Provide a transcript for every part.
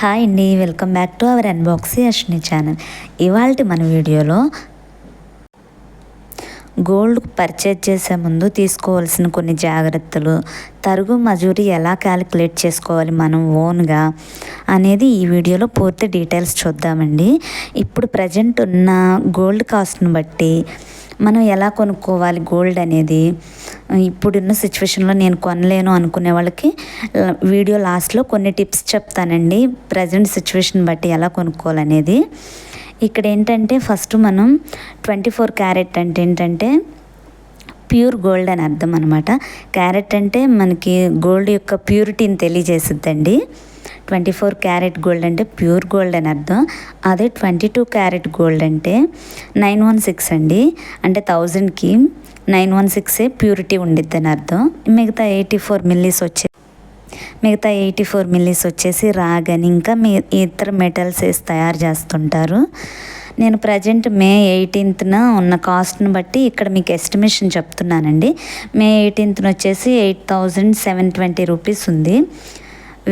Hi అండి welcome back to our అన్బాక్సీ Ashwini channel. ఇవాళ మన వీడియోలో గోల్డ్ పర్చేజ్ చేసే ముందు తీసుకోవాల్సిన కొన్ని జాగ్రత్తలు తరుగు మజూరి ఎలా క్యాలిక్యులేట్ చేసుకోవాలి మనం ఓన్గా అనేది ఈ వీడియోలో పూర్తి డీటెయిల్స్ చూద్దామండి. ఇప్పుడు ప్రజెంట్ ఉన్న గోల్డ్ కాస్ట్ని బట్టి మనం ఎలా కొనుక్కోవాలి గోల్డ్ అనేది? ఇప్పుడున్న సిచ్యువేషన్లో నేను కొనలేను అనుకునే వాళ్ళకి వీడియో లాస్ట్లో కొన్ని టిప్స్ చెప్తానండి. ప్రజెంట్ సిచ్యువేషన్ బట్టి ఎలా కొనుక్కోవాలనేది. ఇక్కడ ఏంటంటే ఫస్ట్ మనం ట్వంటీ ఫోర్ క్యారెట్ అంటే ఏంటంటే ప్యూర్ గోల్డ్ అని అర్థం అనమాట క్యారెట్ అంటే మనకి గోల్డ్ యొక్క ప్యూరిటీని తెలియజేస్తుందండి ట్వంటీ ఫోర్ క్యారెట్ గోల్డ్ అంటే ప్యూర్ గోల్డ్ అని అర్థం. అదే ట్వంటీ టూ క్యారెట్ గోల్డ్ అంటే నైన్ వన్ సిక్స్ అండి. అంటే థౌజండ్కి నైన్ వన్ సిక్సే ప్యూరిటీ ఉండిద్ది అని అర్థం. మిగతా ఎయిటీ ఫోర్ మిల్లీస్ వచ్చే మిగతా ఎయిటీ ఫోర్ మిల్లీస్ వచ్చేసి రాగని ఇంకా మీ ఇతర మెటల్స్ వేసి తయారు చేస్తుంటారు. నేను ప్రజెంట్ మే ఎయిటీన్త్న ఉన్న కాస్ట్ని బట్టి ఇక్కడ మీకు ఎస్టిమేషన్ చెప్తున్నానండి. మే ఎయిటీన్త్న వచ్చేసి eight thousand seven twenty rupees ఉంది.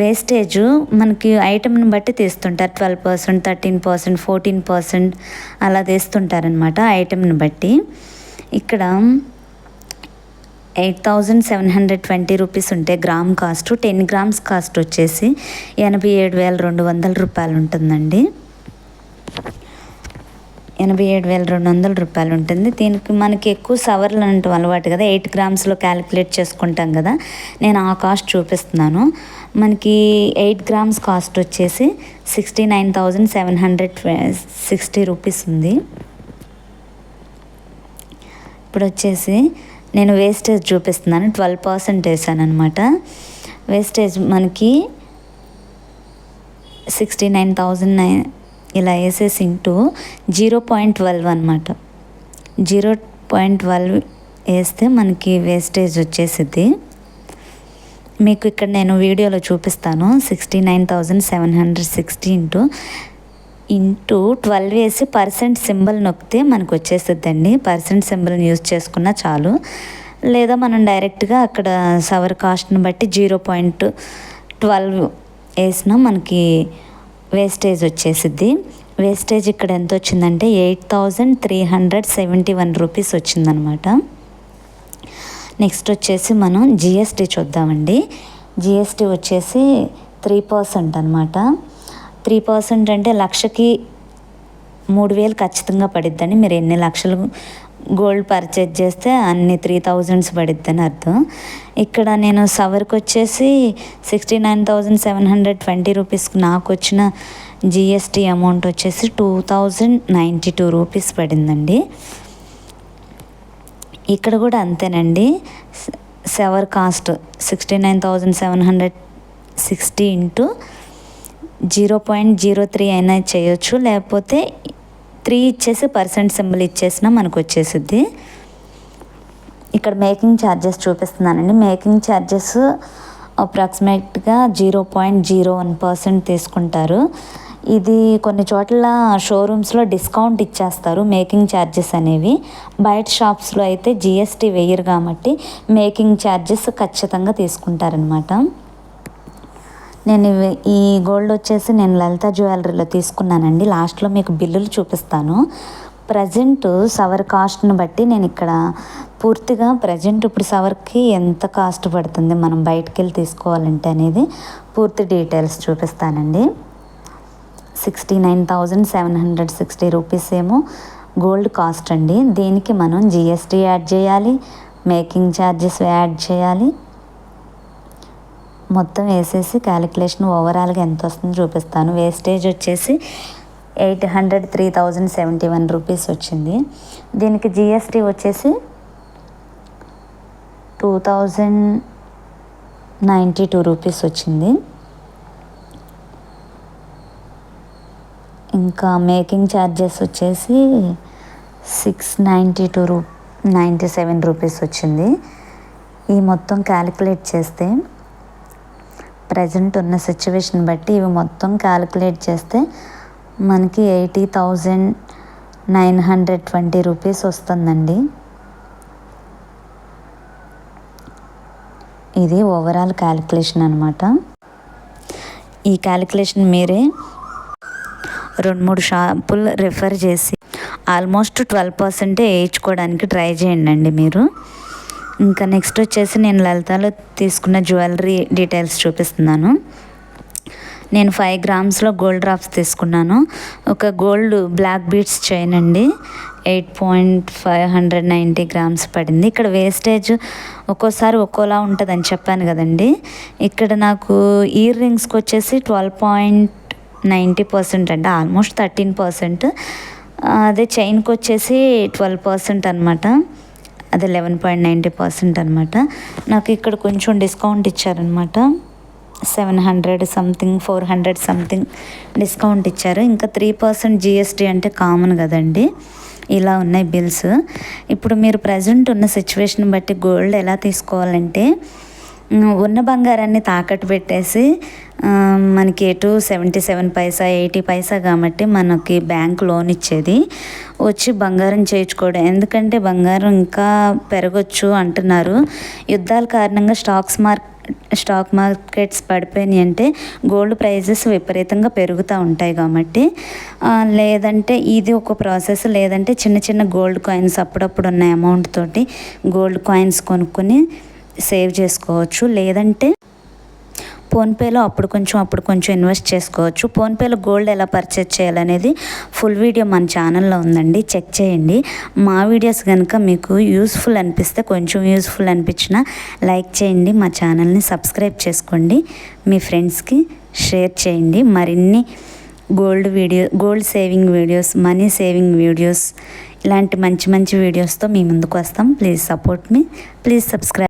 వేస్టేజ్ మనకి ఐటమ్ని బట్టి తీస్తుంటారు. Twelve percent thirteen percent fourteen percent అలా తీస్తుంటారనమాట ఐటమ్ని బట్టి. ఇక్కడ eight thousand seven hundred twenty rupees ఉంటే gram cost ten grams cost వచ్చేసి ఎనభై ఏడు వేల రెండు వందల రూపాయలు ఉంటుందండి. ఎనభై ఏడు వేల రెండు వందల రూపాయలు ఉంటుంది దీనికి మనకి ఎక్కువ సవర్లు అంటూ అలవాటు కదా. ఎయిట్ గ్రామ్స్లో క్యాలిక్యులేట్ చేసుకుంటాం కదా. నేను ఆ కాస్ట్ చూపిస్తున్నాను. మనకి ఎయిట్ గ్రామ్స్ కాస్ట్ వచ్చేసి sixty nine thousand seven hundred sixty rupees ఉంది. ఇప్పుడు వచ్చేసి నేను వేస్టేజ్ చూపిస్తున్నాను. ట్వెల్వ్ పర్సెంట్ వేసాను అనమాట వేస్టేజ్ మనకి సిక్స్టీ నైన్ థౌజండ్ నైన్ ఇలా వేసేసి ఇంటూ జీరో పాయింట్ ట్వెల్వ్ అనమాట జీరో పాయింట్ ట్వెల్వ్ వేస్తే మనకి వేస్టేజ్ వచ్చేసిద్ది. మీకు ఇక్కడ నేను వీడియోలో చూపిస్తాను. Sixty nine thousand seven hundred sixty into into twelve వేసి పర్సెంట్ సింబల్ నొక్కితే మనకు వచ్చేస్తుందండి పర్సెంట్ సింబల్ని యూజ్ చేసుకున్నా చాలు. లేదా మనం డైరెక్ట్గా అక్కడ సవర్ కాస్ట్ని బట్టి జీరో పాయింట్ ట్వెల్వ్ వేసినా మనకి వేస్టేజ్ వచ్చేసిద్ది. వేస్టేజ్ ఇక్కడ ఎంత వచ్చిందంటే eight thousand three hundred seventy one rupees వచ్చిందనమాట. నెక్స్ట్ వచ్చేసి మనం జిఎస్టీ చూద్దామండి. జిఎస్టీ వచ్చేసి త్రీ పర్సెంట్ అనమాట. త్రీ పర్సెంట్ అంటే లక్షకి మూడు వేలు ఖచ్చితంగా పడిద్దని మీరు ఎన్ని లక్షలు గోల్డ్ పర్చేజ్ చేస్తే అన్ని త్రీ థౌజండ్స్ పడిద్దని అర్థం. ఇక్కడ నేను సవర్కి వచ్చేసి sixty nine thousand seven hundred twenty రూపీస్కి నాకు వచ్చిన జిఎస్టీ అమౌంట్ వచ్చేసి two thousand ninety two rupees పడిందండి. ఇక్కడ కూడా అంతేనండి. సెవర్ cost sixty nine thousand seven hundred sixty into zero point zero three అయినా చేయొచ్చు. లేకపోతే త్రీ ఇచ్చేసి పర్సెంట్ సింబల్ ఇచ్చేసినా మనకు వచ్చేసిద్ది. ఇక్కడ మేకింగ్ ఛార్జెస్ చూపిస్తున్నానండి. మేకింగ్ ఛార్జెస్ అప్రాక్సిమేట్గా zero point zero one percent తీసుకుంటారు. ఇది కొన్ని చోట్ల షోరూమ్స్లో డిస్కౌంట్ ఇచ్చేస్తారు మేకింగ్ ఛార్జెస్ అనేవి. బయట షాప్స్లో అయితే జిఎస్టీ వేయరు కాబట్టి మేకింగ్ ఛార్జెస్ ఖచ్చితంగా తీసుకుంటారనమాట నేను ఈ గోల్డ్ వచ్చేసి నేను లలిత జ్యువెలరీలో తీసుకున్నానండి. లాస్ట్లో మీకు బిల్లులు చూపిస్తాను. ప్రజెంట్ సవర్ కాస్ట్ని బట్టి నేను ఇక్కడ పూర్తిగా ప్రజెంట్ ఇప్పుడు సవర్కి ఎంత కాస్ట్ పడుతుంది మనం బయటకు వెళ్ళి తీసుకోవాలంటే అనేది పూర్తి డీటెయిల్స్ చూపిస్తానండి. Sixty nine thousand seven hundred sixty rupees ఏమో గోల్డ్ కాస్ట్ అండి. దీనికి మనం జిఎస్టీ యాడ్ చేయాలి మేకింగ్ ఛార్జెస్ యాడ్ చేయాలి మొత్తం వేసేసి క్యాలిక్యులేషన్ ఓవరాల్గా ఎంత వస్తుందో చూపిస్తాను. వేస్టేజ్ వచ్చేసి eight hundred three thousand seventy one rupees వచ్చింది. దీనికి జిఎస్టీ వచ్చేసి two thousand ninety two rupees వచ్చింది. ఇంకా మేకింగ్ ఛార్జెస్ వచ్చేసి సిక్స్ నైంటీ టూ రూ నైంటీ సెవెన్ రూపీస్ వచ్చింది. ఈ మొత్తం క్యాలిక్యులేట్ చేస్తే ప్రజెంట్ ఉన్న సిచ్యువేషన్ బట్టి ఇవి మొత్తం క్యాలిక్యులేట్ చేస్తే మనకి eighty thousand nine hundred twenty rupees వస్తుందండి. ఇది ఓవరాల్ క్యాలిక్యులేషన్ అనమాట ఈ క్యాలిక్యులేషన్ మీరే రెండు మూడు షాపులు రిఫర్ చేసి ఆల్మోస్ట్ ట్వెల్వ్ పర్సెంటే వేయించుకోవడానికి ట్రై చేయండి అండి మీరు. ఇంకా నెక్స్ట్ వచ్చేసి నేను లలితాలో తీసుకున్న జ్యువెలరీ డీటెయిల్స్ చూపిస్తున్నాను. నేను ఫైవ్ గ్రామ్స్లో గోల్డ్ డ్రాప్స్ తీసుకున్నాను. ఒక గోల్డ్ బ్లాక్ బీట్స్ చైన్ అండి. Eight point five hundred ninety grams పడింది. ఇక్కడ వేస్టేజ్ ఒక్కోసారి ఒక్కోలా ఉంటుందని చెప్పాను కదండి. ఇక్కడ నాకు ఇయర్ రింగ్స్కి వచ్చేసి ట్వెల్వ్ పాయింట్ నైంటీ పర్సెంట్ అంటే ఆల్మోస్ట్ థర్టీన్ పర్సెంట్ అదే చైన్కి వచ్చేసి ట్వెల్వ్ పర్సెంట్ అనమాట అదే లెవెన్ పాయింట్ నైంటీ పర్సెంట్ అనమాట నాకు ఇక్కడ కొంచెం డిస్కౌంట్ ఇచ్చారనమాట seven hundred something four hundred something discount ఇచ్చారు. ఇంకా త్రీ పర్సెంట్ జిఎస్టీ అంటే కామన్ కదండి. ఇలా ఉన్నాయి బిల్స్ ఇప్పుడు మీరు ప్రజెంట్ ఉన్న సిచ్యువేషన్ బట్టి గోల్డ్ ఎలా తీసుకోవాలంటే ఉన్న బంగారాన్ని తాకట్టు పెట్టేసి మనకి ఎటు seventy seven paisa eighty paisa కాబట్టి మనకి బ్యాంక్ లోన్ ఇచ్చేది. వచ్చి బంగారం చేయించుకోవడం. ఎందుకంటే బంగారం ఇంకా పెరగచ్చు అంటున్నారు. యుద్ధాల కారణంగా స్టాక్స్ మార్క్ స్టాక్ మార్కెట్స్ పడిపోయినాయి అంటే గోల్డ్ ప్రైజెస్ విపరీతంగా పెరుగుతూ ఉంటాయి కాబట్టి లేదంటే ఇది ఒక ప్రాసెస్ లేదంటే చిన్న చిన్న గోల్డ్ కాయిన్స్ అప్పుడప్పుడు ఉన్న అమౌంట్ తోటి గోల్డ్ కాయిన్స్ కొనుక్కొని సేవ్ చేసుకోవచ్చు. లేదంటే ఫోన్పేలో అప్పుడు కొంచెం అప్పుడు కొంచెం ఇన్వెస్ట్ చేసుకోవచ్చు. ఫోన్పేలో గోల్డ్ ఎలా పర్చేజ్ చేయాలనేది ఫుల్ వీడియో మన ఛానల్లో ఉందండి. చెక్ చేయండి. మా వీడియోస్ కనుక మీకు యూస్ఫుల్ అనిపిస్తే కొంచెం యూస్ఫుల్ అనిపించిన లైక్ చేయండి. మా ఛానల్ని సబ్స్క్రైబ్ చేసుకోండి. మీ ఫ్రెండ్స్కి షేర్ చేయండి. మరిన్ని gold video gold saving videos money saving videos ఇలాంటి మంచి మంచి వీడియోస్తో మీ ముందుకు వస్తాం. Please support me. Please subscribe